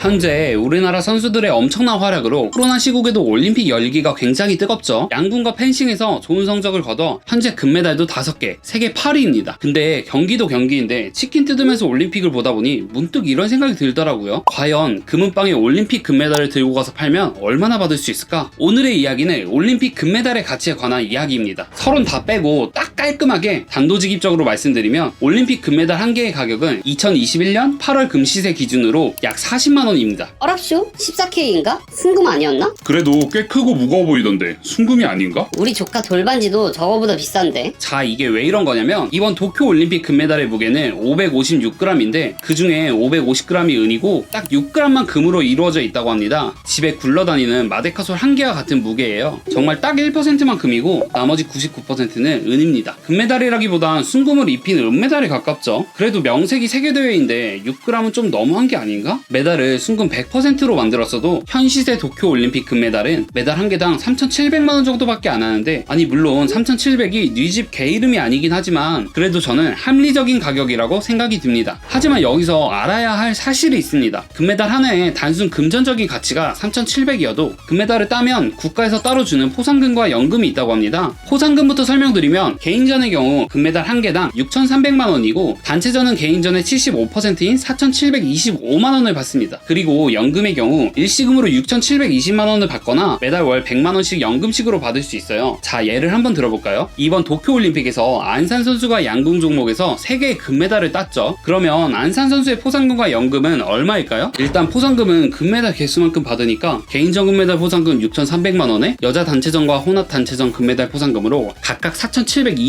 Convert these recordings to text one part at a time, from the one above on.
현재 우리나라 선수들의 엄청난 활약으로 코로나 시국에도 올림픽 열기가 굉장히 뜨겁죠. 양궁과 펜싱에서 좋은 성적을 거둬 현재 금메달도 5개, 세계 8위입니다. 근데 경기도 경기인데 치킨 뜯으면서 올림픽을 보다 보니 문득 이런 생각이 들더라고요. 과연 금은방에 올림픽 금메달을 들고 가서 팔면 얼마나 받을 수 있을까? 오늘의 이야기는 올림픽 금메달의 가치에 관한 이야기입니다. 서론 다 빼고 딱 깔끔하게 단도직입적으로 말씀드리면 올림픽 금메달 한 개의 가격은 2021년 8월 금시세 기준으로 약 40만 원입니다. 어랍쇼? 14K인가? 순금 아니었나? 그래도 꽤 크고 무거워 보이던데 순금이 아닌가? 우리 조카 돌반지도 저거보다 비싼데. 자, 이게 왜 이런 거냐면 이번 도쿄 올림픽 금메달의 무게는 556g인데 그 중에 550g이 은이고 딱 6g만 금으로 이루어져 있다고 합니다. 집에 굴러다니는 마데카솔 한 개와 같은 무게예요. 정말 딱 1%만 금이고 나머지 99%는 은입니다. 금메달이라기보단 순금을 입힌 은메달에 가깝죠. 그래도 명색이 세계대회인데 6g은 좀 너무한 게 아닌가? 메달을 순금 100%로 만들었어도 현 시세 도쿄 올림픽 금메달은 메달 한 개당 3,700만 원 정도밖에 안 하는데 아니 물론 3,700이 뉘집 개 이름이 아니긴 하지만 그래도 저는 합리적인 가격이라고 생각이 듭니다. 하지만 여기서 알아야 할 사실이 있습니다. 금메달 하나에 단순 금전적인 가치가 3,700이어도 금메달을 따면 국가에서 따로 주는 포상금과 연금이 있다고 합니다. 포상금부터 설명드리면 개인 전의 경우 금메달 한 개당 6,300만 원이고 단체전은 개인전의 75%인 4,725만 원을 받습니다. 그리고 연금의 경우 일시금으로 6,720만 원을 받거나 매달 월 100만 원씩 연금식으로 받을 수 있어요. 자, 예를 한번 들어볼까요? 이번 도쿄 올림픽에서 안산 선수가 양궁 종목에서 3개의 금메달을 땄죠. 그러면 안산 선수의 포상금과 연금은 얼마일까요? 일단 포상금은 금메달 개수만큼 받으니까 개인전 금메달 포상금 6,300만 원에 여자 단체전과 혼합 단체전 금메달 포상금으로 각각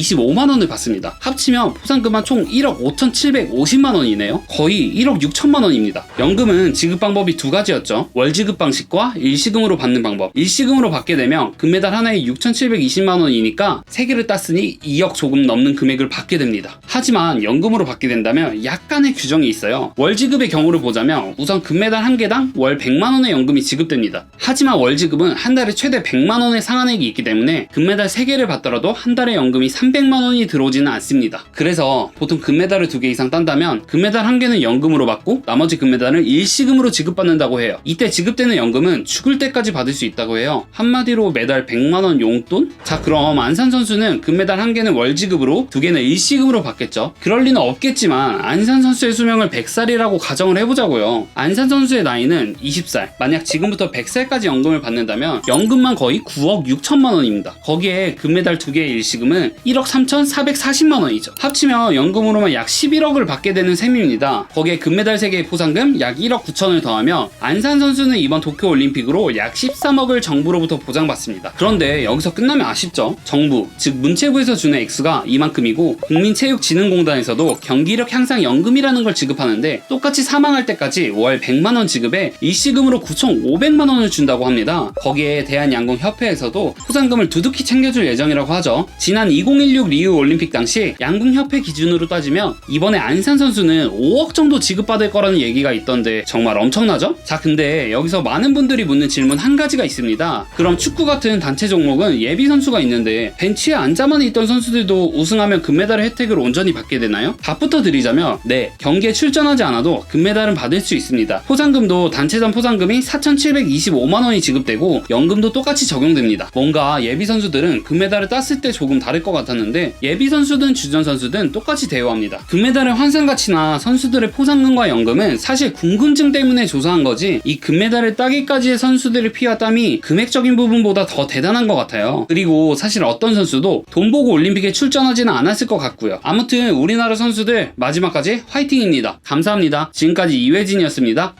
4,725만 원을 받습니다. 합치면 포상금은 총 1억 5,750만 원이네요. 거의 1억 6천만 원입니다. 연금은 지급 방법이 두 가지였죠. 월 지급 방식과 일시금으로 받는 방법. 일시금으로 받게 되면 금메달 하나에 6,720만 원이니까 3개를 땄으니 2억 조금 넘는 금액을 받게 됩니다. 하지만 연금으로 받게 된다면 약간의 규정이 있어요. 월 지급의 경우를 보자면 우선 금메달 한 개당 월 100만 원의 연금이 지급됩니다. 하지만 월 지급은 한 달에 최대 100만 원의 상한액이 있기 때문에 금메달 3개를 받더라도 한 달에 연금이 300만 원이 들어오지는 않습니다. 그래서 보통 금메달을 2개 이상 딴다면 금메달 한 개는 연금으로 받고 나머지 금메달은 일시금으로 지급받는다고 해요. 이때 지급되는 연금은 죽을 때까지 받을 수 있다고 해요. 한마디로 매달 100만 원 용돈? 자 그럼 안산 선수는 금메달 한 개는 월 지급으로 두 개는 일시금으로 받겠죠. 그럴 리는 없겠지만 안산 선수의 수명을 100살이라고 가정을 해보자고요. 안산 선수의 나이는 20살. 만약 지금부터 100살까지 연금을 받는다면 연금만 거의 9억 6천만 원입니다. 거기에 금메달 두 개의 일시금은 1억 3,440만 원이죠. 합치면 연금으로만 약 11억을 받게 되는 셈입니다. 거기에 금메달 3개의 포상금 약 1억 9천을 더하면 안산 선수는 이번 도쿄 올림픽으로 약 13억을 정부로부터 보장받습니다. 그런데 여기서 끝나면 아쉽죠? 정부, 즉 문체부에서 주는 액수가 이만큼이고 국민체육진흥공단에서도 경기력 향상 연금이라는 걸 지급하는데 똑같이 사망할 때까지 월 100만 원 지급에 일시금으로 9,500만 원을 준다고 합니다. 거기에 대한양궁협회에서도 포상금을 두둑히 챙겨줄 예정이라고 하죠. 지난 2016 리우 올림픽 당시 양궁협회 기준으로 따지면 이번에 안산 선수는 5억 정도 지급받을 거라는 얘기가 있던데 정말 엄청나죠? 자 근데 여기서 많은 분들이 묻는 질문 한 가지가 있습니다. 그럼 축구 같은 단체 종목은 예비 선수가 있는데 벤치에 앉아만 있던 선수들도 우승하면 금메달의 혜택을 온전히 받게 되나요? 답부터 드리자면 네 경기에 출전하지 않아도 금메달은 받을 수 있습니다. 포상금도 단체전 포상금이 4,725만 원이 지급되고 연금도 똑같이 적용됩니다. 뭔가 예비 선수들은 금메달을 땄을 때 조금 다를 것 같 았는데 예비 선수든 주전 선수든 똑같이 대우합니다. 금메달의 환산 가치나 선수들의 포상금과 연금은 사실 궁금증 때문에 조사한 거지 이 금메달을 따기까지의 선수들의 피와 땀이 금액적인 부분보다 더 대단한 것 같아요. 그리고 사실 어떤 선수도 돈 보고 올림픽에 출전하지는 않았을 것 같고요. 아무튼 우리나라 선수들 마지막까지 화이팅입니다. 감사합니다. 지금까지 이회진이었습니다.